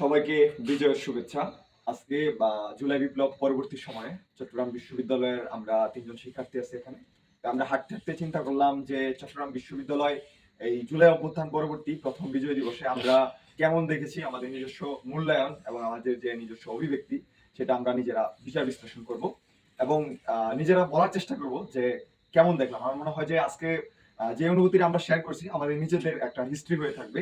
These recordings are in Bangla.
সবাইকে বিজয়ের শুভেচ্ছা। আজকে, বা জুলাই বিপ্লব পরবর্তী সময়ে চট্টগ্রাম বিশ্ববিদ্যালয়ের আমরা তিনজন শিক্ষার্থী আছি এখানে। আমরা হাঁটতে হাঁটতে চিন্তা করলাম যে চট্টগ্রাম বিশ্ববিদ্যালয় এই জুলাই অভ্যুত্থান পরবর্তী প্রথম বিজয় দিবসে আমরা কেমন দেখেছি, আমাদের নিজস্ব মূল্যায়ন এবং আমাদের যে নিজস্ব অভিব্যক্তি, সেটা আমরা নিজেরা বিচার বিশ্লেষণ করব এবং নিজেরা বলার চেষ্টা করব যে কেমন দেখলাম। আমার মনে হয় যে আজকে যে অনুভূতিটা আমরা শেয়ার করছি, আমাদের নিজেদের একটা হিস্ট্রি হয়ে থাকবে।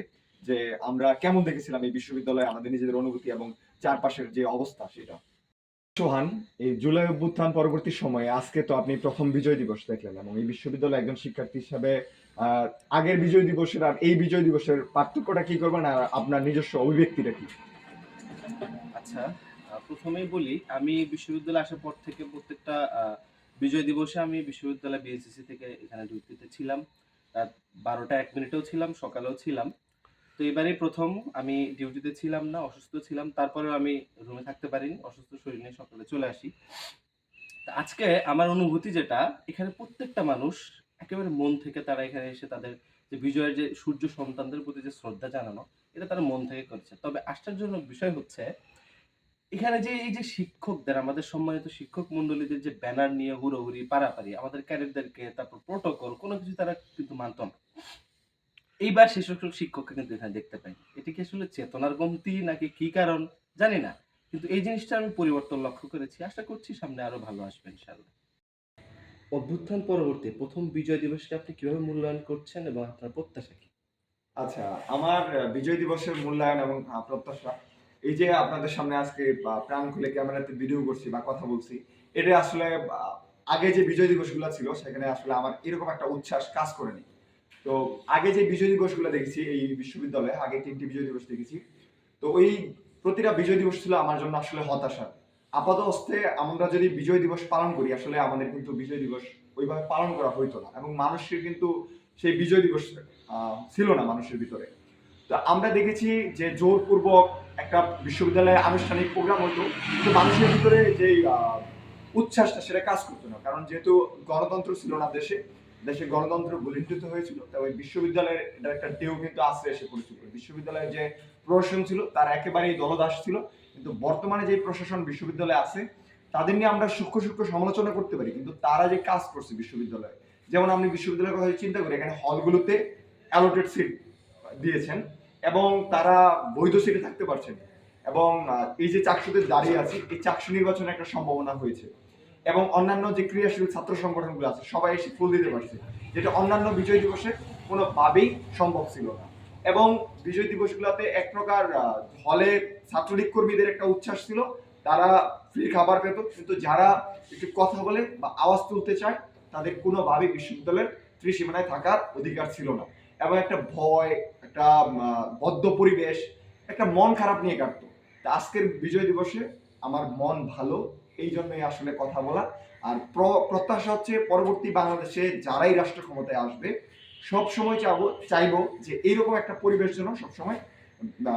যে আমরা কেমন দেখেছিলাম এই বিশ্ববিদ্যালয়ে আমাদের নিজেদের অনুভূতি এবং চারপাশের যে অবস্থা সেটা। সোহান, এই জুলাই অভ্যুত্থান পরবর্তী সময়ে আজকে তো আপনি প্রথম বিজয় দিবস দেখলেন এবং এই বিশ্ববিদ্যালয়ে একজন শিক্ষার্থী হিসাবে আগের বিজয় দিবসের আর এই বিজয় দিবসের পার্থক্যটা কি করবেন আর আপনার নিজস্ব অভিব্যক্তিটা কি? আচ্ছা প্রথমেই বলি, আমি বিশ্ববিদ্যালয়ে আসার পর থেকে প্রত্যেকটা বিজয় দিবসে আমি বিশ্ববিদ্যালয় বিএসসিসি থেকে এখানে ডিউটিতে ছিলাম। রাত বারোটা এক মিনিটেও ছিলাম, সকালেও ছিলাম। তো এবারেই প্রথম আমি ডিউটিতে ছিলাম না, অসুস্থ ছিলাম, তারপরেও আমি রুমে থাকতে পারিনি, অসুস্থ শরীর নিয়ে সকালে চলে আসি। আজকে আমার অনুভূতি যেটা, এখানে প্রত্যেকটা মানুষ একেবারে মন থেকে তারা এখানে এসে তাদের যে বিজয়ের যে সূর্য সন্তানদের প্রতি যে শ্রদ্ধা জানানো, এটা তারা মন থেকে করছে। তবে আশ্চর্যজনক বিষয় হচ্ছে, এখানে যে এই যে শিক্ষকদের, আমাদের সম্মানিত শিক্ষক মন্ডলীদের যে ব্যানার নিয়ে হুড়োহুড়ি, পারাপারি, আমাদের ক্যাডেটদেরকে তারপর প্রোটোকল কোনো কিছু তারা কিন্তু মানত না। এইবার সে সকল শিক্ষককে কিন্তু এখানে দেখতে পাই। এটি কি আসলে চেতনার কমতি নাকি কি কারণ? জানি না। কিন্তু এই জিনিসটা আমি পরিবর্তন লক্ষ্য করেছি। আশা করছি সামনে আরও ভালো আসবে ইনশাল্লাহ অভ্যুত্থান পরবর্তী প্রথম বিজয় দিবসকে আপনি কীভাবে মূল্যায়ন করছেন এবং আপনার প্রত্যাশা কি? আচ্ছা আমার বিজয় দিবসের মূল্যায়ন এবং প্রত্যাশা এই যে আপনাদের সামনে আজকে প্রাণ খুলে ক্যামেরাতে ভিডিও করছি বা কথা বলছি এটা আসলে আগে যে বিজয় দিবসগুলো ছিল সেখানে আসলে আমার এরকম একটা উচ্ছ্বাস কাজ করেনি। তো আগে যে বিজয় দিবসগুলো দেখেছি, এই বিশ্ববিদ্যালয়ে আগে তিনটি বিজয় দিবস দেখেছি। তো ওই প্রতিটা বিজয় দিবস ছিল আমার জন্য আসলে হতাশা আপাত অস্তে আমরা যদি বিজয় দিবস পালন করি, আসলে আমাদের কিন্তু বিজয় দিবস ওইভাবে পালন করা হইতো না এবং মানুষের কিন্তু সেই বিজয় দিবস ছিল না মানুষের ভিতরে। তো আমরা দেখেছি যে জোরপূর্বক একটা বিশ্ববিদ্যালয়ে আনুষ্ঠানিক প্রোগ্রাম হতো, কিন্তু মানুষের ভিতরে যে উচ্ছ্বাসটা সেটা কাজ করতো না। কারণ যেহেতু গণতন্ত্র ছিল না দেশে দেশে গণতন্ত্র গুলিণ্ঠিত হয়েছিল তবে বিশ্ববিদ্যালয়ের এটা একটা ঢেউ কিন্তু আশ্রে এসে পড়েছিল। বিশ্ববিদ্যালয়ের যে প্রশাসন ছিল, তার একেবারেই দলদাস ছিল। কিন্তু বর্তমানে যে প্রশাসন বিশ্ববিদ্যালয়ে আছে, তাদের নিয়ে আমরা সূক্ষ্ম সূক্ষ্ম সমালোচনা করতে পারি, কিন্তু তারা যে কাজ করছে বিশ্ববিদ্যালয়ে, যেমন আমি বিশ্ববিদ্যালয়ের কথা চিন্তা করি, এখানে হলগুলোতে অ্যালোটেড সিট দিয়েছেন এবং তারা বৈধ সিটে থাকতে পারছেন। এবং এই যে চাকসুদের দাঁড়িয়ে আছে, এই চাকসু নির্বাচনের একটা সম্ভাবনা হয়েছে। এবং অন্যান্য যে ক্রিয়াশীল ছাত্র সংগঠনগুলো আছে, সবাই এসে ফুল দিতে পারছে। যেটা অন্যান্য বিজয় দিবসে কোনোভাবেই সম্ভব ছিল না। এবং বিজয় দিবসগুলোতে এক প্রকার হলে ছাত্রলীগ কর্মীদের একটা উচ্ছ্বাস ছিল। তারা ফ্রি খাবার পেত, কিন্তু যারা একটু কথা বলে বা আওয়াজ তুলতে চায়, তাদের কোনোভাবেই বিশ্ববিদ্যালয়ের ত্রিসীমানায় থাকার অধিকার ছিল না। এবং একটা ভয়, একটা বদ্ধ পরিবেশ, একটা মন খারাপ নিয়ে কাটতো। আজকের বিজয় দিবসে আমার মন ভালো এই জন্যই আসলে কথা বলা। আর প্র- প্রত্যাশা হচ্ছে পরবর্তী বাংলাদেশে যারাই রাষ্ট্র ক্ষমতায় আসবে, সব সময় চাবো, চাইব যে এইরকম একটা পরিবেশ যেন সবসময়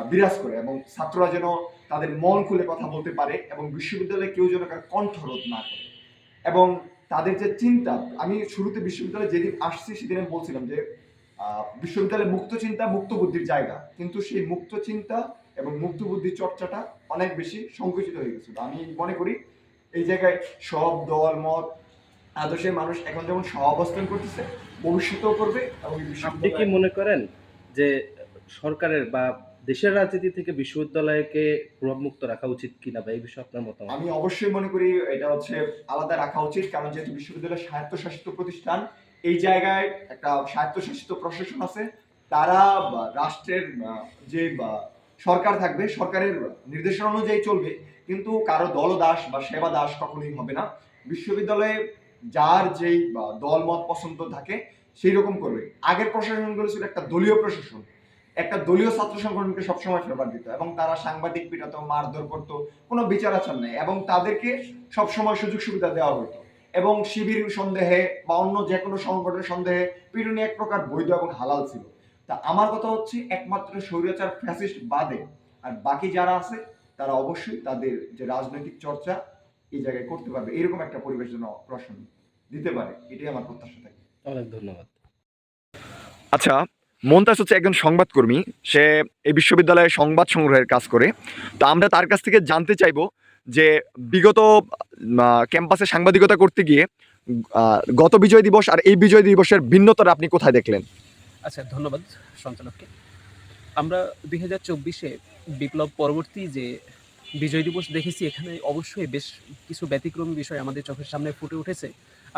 বিরাজ করে এবং ছাত্ররা যেন তাদের মন খুলে কথা বলতে পারে এবং বিশ্ববিদ্যালয়ে কেউ যেন কার কণ্ঠরোধ না করে। এবং তাদের যে চিন্তা, আমি শুরুতে বিশ্ববিদ্যালয়ে যেদিন আসছি সেদিন বলছিলাম যে বিশ্ববিদ্যালয়ে মুক্ত চিন্তা মুক্ত বুদ্ধির জায়গা। কিন্তু সেই মুক্ত চিন্তা এবং মুক্ত বুদ্ধির চর্চাটা অনেক বেশি সংকুচিত হয়ে গেছিল। আমি মনে করি এই জায়গায় সব দল মত আদর্শের মানুষ এখন যেমন সহাবস্থান করতেছে ভবিষ্যতেও করবে এবং আপনি কি মনে করেন যে সরকারের বা দেশের রাজনীতি থেকে বিশ্ববিদ্যালয়কে প্রভাবমুক্ত রাখা উচিত কিনা বা এই বিষয়ে আপনার মতামত? আমি অবশ্যই মনে করি এটা হচ্ছে আলাদা রাখা উচিত কারণ যেহেতু বিশ্ববিদ্যালয় স্বায়ত্তশাসিত প্রতিষ্ঠান এই জায়গায় একটা স্বায়ত্তশাসিত প্রশাসন আছে তারা রাষ্ট্রের যে সরকার থাকবে, সরকারের নির্দেশনা অনুযায়ী চলবে, কিন্তু কারও দল দাস বা সেবা দাস কখনোই হবে না। বিশ্ববিদ্যালয়ে যার যেই, বা দলমত পছন্দ থাকে সেই রকম করবে। আগের প্রশাসনগুলো ছিল একটা দলীয় প্রশাসন। একটা দলীয় ছাত্র সংগঠনকে সবসময় ফেভার দিত, এবং তারা সাংবাদিক পিটাতো, মারধর করতো, কোনো বিচার আচার নেই, এবং তাদেরকে সবসময় সুযোগ সুবিধা দেওয়া হতো। এবং শিবির সন্দেহে, বা অন্য যে কোনো সংগঠনের সন্দেহে, পিটুনি এক প্রকার বৈধ এবং হালাল ছিল। তা আমার কথা হচ্ছে একমাত্র স্বৈরাচার ফ্যাসিস্ট বাদে। আর বাকি যারা আছে তারা অবশ্যই তাদের যে রাজনৈতিক চর্চা এই জায়গায় করতে পারবে। এরকম একটা পরিবেশ যেন প্রশ্ন দিতে পারে এটাই আমার প্রত্যাশা থাকে। অনেক ধন্যবাদ। আচ্ছা মন্তাজ হচ্ছে একজন সংবাদকর্মী। সে এই বিশ্ববিদ্যালয়ে সংবাদ সংগ্রহের কাজ করে। তো আমরা তার কাছ থেকে জানতে চাইব যে বিগত ক্যাম্পাসে সাংবাদিকতা করতে গিয়ে গত বিজয় দিবস আর এই বিজয় দিবসের ভিন্নতাটা আপনি কোথায় দেখলেন? আচ্ছা ধন্যবাদ সঞ্চালককে। আমরা দুই হাজার চব্বিশে বিপ্লব পরবর্তী যে বিজয় দিবস দেখেছি, এখানে অবশ্যই বেশ কিছু ব্যতিক্রমী বিষয় আমাদের চোখের সামনে ফুটে উঠেছে।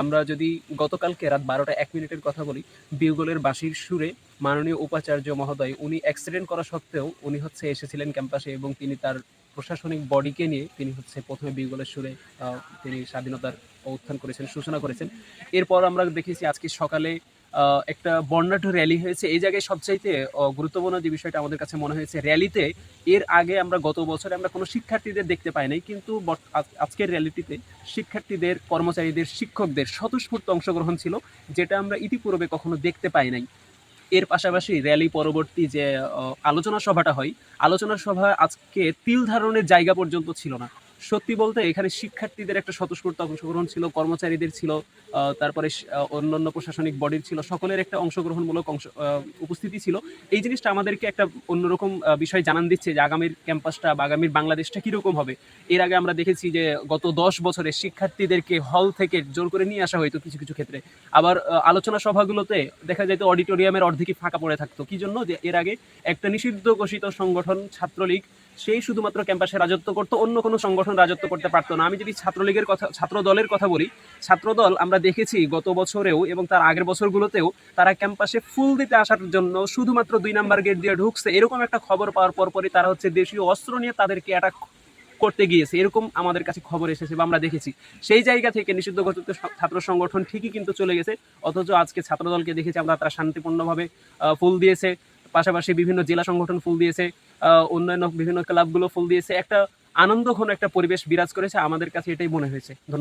আমরা যদি গতকালকে রাত বারোটা এক মিনিটের কথা বলি, বিউগলের বাঁশির সুরে মাননীয় উপাচার্য মহোদয় উনি অ্যাক্সিডেন্ট করা সত্ত্বেও উনি হচ্ছে এসেছিলেন ক্যাম্পাসে এবং তিনি তার প্রশাসনিক বডিকে নিয়ে তিনি হচ্ছে প্রথমে বিউগলের সুরে তিনি স্বাধীনতার উত্থান করেছেন, সূচনা করেছেন। এরপর আমরা দেখেছি আজকে সকালে একটা বর্ণাঢ্য র্যালি হয়েছে। এই জায়গায় সবচাইতে গুরুত্বপূর্ণ যে বিষয়টা আমাদের কাছে মনে হয়েছে র্যালিতে, এর আগে আমরা গত বছরে আমরা কোনো শিক্ষার্থীদের দেখতে পাই নাই, কিন্তু আজকের র্যালিটিতে শিক্ষার্থীদের, কর্মচারীদের, শিক্ষকদের স্বতঃস্ফূর্ত অংশগ্রহণ ছিল, যেটা আমরা ইতিপূর্বে কখনো দেখতে পাই নাই। এর পাশাপাশি র্যালি পরবর্তী যে আলোচনা সভাটা হয়, আলোচনা সভা আজকে তিল ধারণের জায়গা পর্যন্ত ছিল না। সত্যি বলতে এখানে শিক্ষার্থীদের একটা স্বতঃস্ফূর্ত অংশগ্রহণ ছিল, কর্মচারীদের ছিল তারপরে অন্যান্য প্রশাসনিক বডির ছিল, সকলের একটা অংশগ্রহণমূলক অংশ উপস্থিতি ছিল। এই জিনিসটা আমাদেরকে একটা অন্যরকম বিষয় জানান দিচ্ছে যে আগামীর ক্যাম্পাসটা বা আগামীর বাংলাদেশটা কীরকম হবে। এর আগে আমরা দেখেছি যে গত দশ বছরে শিক্ষার্থীদেরকে হল থেকে জোর করে নিয়ে আসা হয়তো কিছু কিছু ক্ষেত্রে। আবার আলোচনা সভাগুলোতে দেখা যেত অডিটোরিয়ামের অর্ধেকই ফাঁকা পড়ে থাকতো। কি জন্য? যে এর আগে একটা নিষিদ্ধ ঘোষিত সংগঠন ছাত্রলীগ সেই শুধুমাত্র ক্যাম্পাসে রাজত্ব করতো, অন্য কোনো সংগঠন রাজত্ব করতে পারতো না। আমি যদি ছাত্রলীগের কথা ছাত্র দলের কথা বলি, ছাত্রদল আমরা দেখেছি গত বছরেও এবং তার আগের বছরগুলোতেও তারা ক্যাম্পাসে ফুল দিতে আসার জন্য শুধুমাত্র দুই নাম্বার গেট দিয়ে ঢুকছে। এরকম একটা খবর পাওয়ার পরপরই তারা হচ্ছে দেশীয় অস্ত্র নিয়ে তাদেরকে অ্যাটাক করতে গিয়েছে। এরকম আমাদের কাছে খবর এসেছে বা আমরা দেখেছি। সেই জায়গা থেকে নিষিদ্ধ ঘোষিত ছাত্র সংগঠন ঠিকই কিন্তু চলে গেছে। অথচ আজকে ছাত্রদলকে দেখেছি আমরা তারা শান্তিপূর্ণভাবে ফুল দিয়েছে। পাশাপাশি বিভিন্ন জেলা সংগঠন ফুল দিয়েছে। অন্যান্য বিভিন্ন ক্লাবগুলো ফুল দিয়েছে। একটা আনন্দ আনন্দঘন একটা পরিবেশ বিরাজ করেছে। আমাদের কাছে এটাই মনে হয়েছে। ধন্যবাদ।